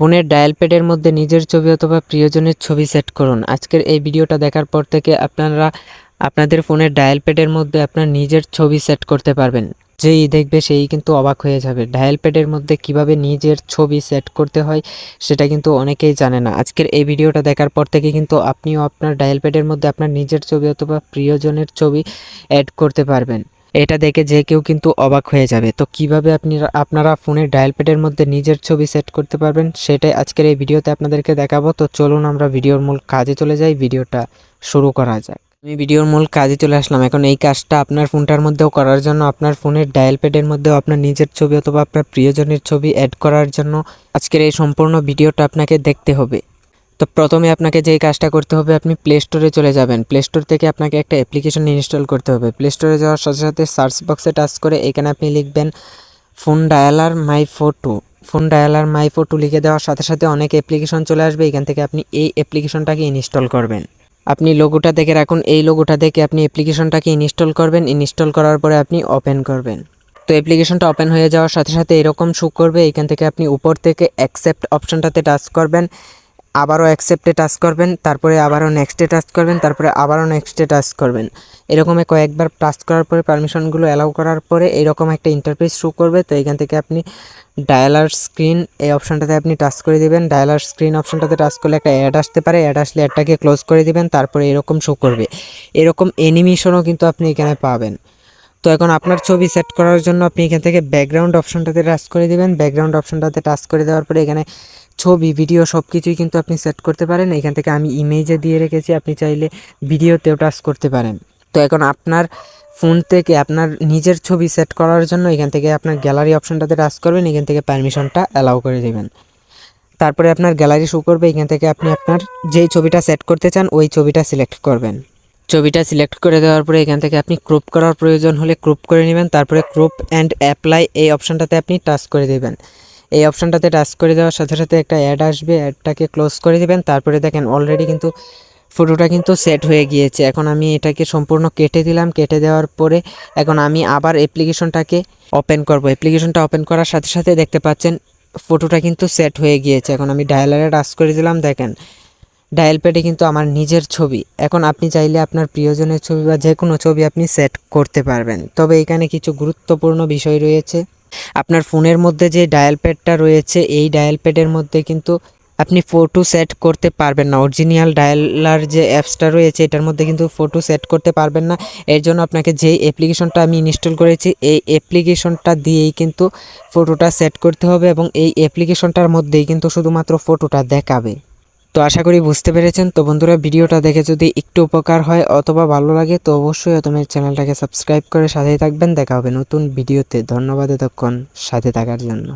ফোনের ডায়াল প্যাডের মধ্যে নিজের ছবি অথবা প্রিয়জনের ছবি সেট করুন। আজকের এই ভিডিওটা দেখার পর থেকে আপনারা আপনাদের ফোনের ডায়াল প্যাডের মধ্যে আপনার নিজের ছবি সেট করতে পারবেন। যেই দেখবে সেই কিন্তু অবাক হয়ে যাবে। ডায়াল প্যাডের মধ্যে কীভাবে নিজের ছবি সেট করতে হয় সেটা কিন্তু অনেকেই জানে না। আজকের এই ভিডিওটা দেখার পর থেকে কিন্তু আপনিও আপনার ডায়াল প্যাডের মধ্যে আপনার নিজের ছবি অথবা প্রিয়জনের ছবি অ্যাড করতে পারবেন। এটা দেখে যে কেউ কিন্তু অবাক হয়ে যাবে। তো কীভাবে আপনি আপনারা ফোনের ডায়াল প্যাডের মধ্যে নিজের ছবি সেট করতে পারবেন সেটাই আজকের এই ভিডিওতে আপনাদেরকে দেখাবো। তো চলুন আমরা ভিডিওর মূল কাজে চলে যাই, ভিডিওটা শুরু করা যাক। আমি ভিডিওর মূল কাজে চলে আসলাম। এখন এই কাজটা আপনার ফোনটার মধ্যেও করার জন্য, আপনার ফোনের ডায়াল প্যাডের মধ্যেও আপনার নিজের ছবি অথবা আপনার প্রিয়জনের ছবি অ্যাড করার জন্য আজকের এই সম্পূর্ণ ভিডিওটা আপনাকে দেখতে হবে। তো প্রথমে আপনাকে যেই কাজটা করতে হবে, আপনি প্লে স্টোরে চলে যাবেন। প্লে স্টোর থেকে আপনাকে একটা অ্যাপ্লিকেশন ইনস্টল করতে হবে। প্লে স্টোরে যাওয়ার সাথে সাথে সার্চ বক্সে টাচ করে এখানে আপনি লিখবেন phone dialer my photo phone dialer my photo লিখে দেওয়ার সাথে সাথে অনেক অ্যাপ্লিকেশন চলে আসবে। এখান থেকে আপনি এই অ্যাপ্লিকেশনটাকে ইনস্টল করবেন। আপনি লোগোটা দেখে রাখুন। এই লোগোটা দেখে আপনি অ্যাপ্লিকেশনটাকে ইনস্টল করবেন। ইনস্টল করার পরে আপনি ওপেন করবেন। তো অ্যাপ্লিকেশনটা ওপেন হয়ে যাওয়ার সাথে সাথে এরকম শো করবে। এখান থেকে আপনি উপর থেকে অ্যাকসেপ্ট অপশনটাতে টাচ করবেন। আবারও অ্যাকসেপ্টে টাচ করবেন, তারপরে আবারও নেক্সটে টাচ করবেন, তারপরে আবারও নেক্সটে টাচ করবেন। এরকম কয়েকবার টাচ করার পরে পারমিশনগুলো অ্যালাউ করার পরে এরকম একটা ইন্টারফেস শো করবে, তো এখান থেকে আপনি ডায়ালার স্ক্রিন এই অপশানটাতে আপনি টাচ করে দিবেন। ডায়ালার স্ক্রিন অপশনটাতে টাচ করলে একটা অ্যাড আসতে পারে অ্যাড আসলে অ্যাডটাকে ক্লোজ করে দিবেন, তারপরে এরকম শো করবে। এরকম অ্যানিমেশনও কিন্তু আপনি এখানে পাবেন। তো এখন আপনার ছবি সেট করার জন্য আপনি এখান থেকে ব্যাকগ্রাউন্ড অপশনটাতে টাচ করে দিবেন। ব্যাকগ্রাউন্ড অপশনটাতে টাচ করে দেওয়ার পরে এখানে ছবি ভিডিও সব কিছুই কিন্তু আপনি সেট করতে পারেন। এখান থেকে আমি ইমেজে দিয়ে রেখেছি, আপনি চাইলে ভিডিওতেও টাচ করতে পারেন। তো এখন আপনার ফোন থেকে আপনার নিজের ছবি সেট করার জন্য এখান থেকে আপনার গ্যালারি অপশনটাতে টাচ করবেন। এখান থেকে পারমিশনটা অ্যালাউ করে দেবেন। তারপরে আপনার গ্যালারি শো করবে। এখান থেকে আপনি আপনার যেই ছবিটা সেট করতে চান, ওই ছবিটা সিলেক্ট করবেন। ছবিটা সিলেক্ট করে দেওয়ার পরে এখান থেকে আপনি ক্রপ করার প্রয়োজন হলে ক্রপ করে নেবেন। তারপরে ক্রপ অ্যান্ড অ্যাপ্লাই এই অপশনটাতে আপনি টাচ করে দেবেন। এই অপশানটাতে টাচ করে দেওয়ার সাথে সাথে একটা অ্যাড আসবে। অ্যাডটাকে ক্লোজ করে দেবেন। তারপরে দেখেন অলরেডি কিন্তু ফটোটা কিন্তু সেট হয়ে গিয়েছে। এখন আমি এটাকে সম্পূর্ণ কেটে দিলাম। কেটে দেওয়ার পরে এখন আমি আবার অ্যাপ্লিকেশনটাকে ওপেন করব। অ্যাপ্লিকেশনটা ওপেন করার সাথে সাথে দেখতে পাচ্ছেন ফটোটা কিন্তু সেট হয়ে গিয়েছে। এখন আমি ডায়ালারে টাচ করে দিলাম। দেখেন ডায়াল প্যাডে কিন্তু আমার নিজের ছবি। এখন আপনি চাইলে আপনার প্রিয়জনের ছবি বা যে কোনো ছবি আপনি সেট করতে পারবেন। তবে এখানে কিছু গুরুত্বপূর্ণ বিষয় রয়েছে। আপনার ফোনের মধ্যে যে ডায়াল প্যাডটা রয়েছে, এই ডায়াল প্যাডের মধ্যে কিন্তু আপনি ফটো সেট করতে পারবেন না। অরিজিনাল ডায়ালার যে অ্যাপসটা রয়েছে, এটার মধ্যে কিন্তু ফটো সেট করতে পারবেন না। এর জন্য আপনাকে যেই অ্যাপ্লিকেশনটা আমি ইনস্টল করেছি, এই অ্যাপ্লিকেশনটা দিয়েই কিন্তু ফটোটা সেট করতে হবে এবং এই অ্যাপ্লিকেশনটার মধ্যেই কিন্তু শুধুমাত্র ফটোটা দেখাবে। তো আশা করি বুঝতে পেরেছেন। তো বন্ধুরা, ভিডিওটা দেখে যদি একটু উপকার হয় অথবা ভালো লাগে, তো অবশ্যই তোমার চ্যানেলটাকে সাবস্ক্রাইব করে সাথেই থাকবেন। দেখা হবে নতুন ভিডিওতে। ধন্যবাদ এতক্ষণ সাথে থাকার জন্য।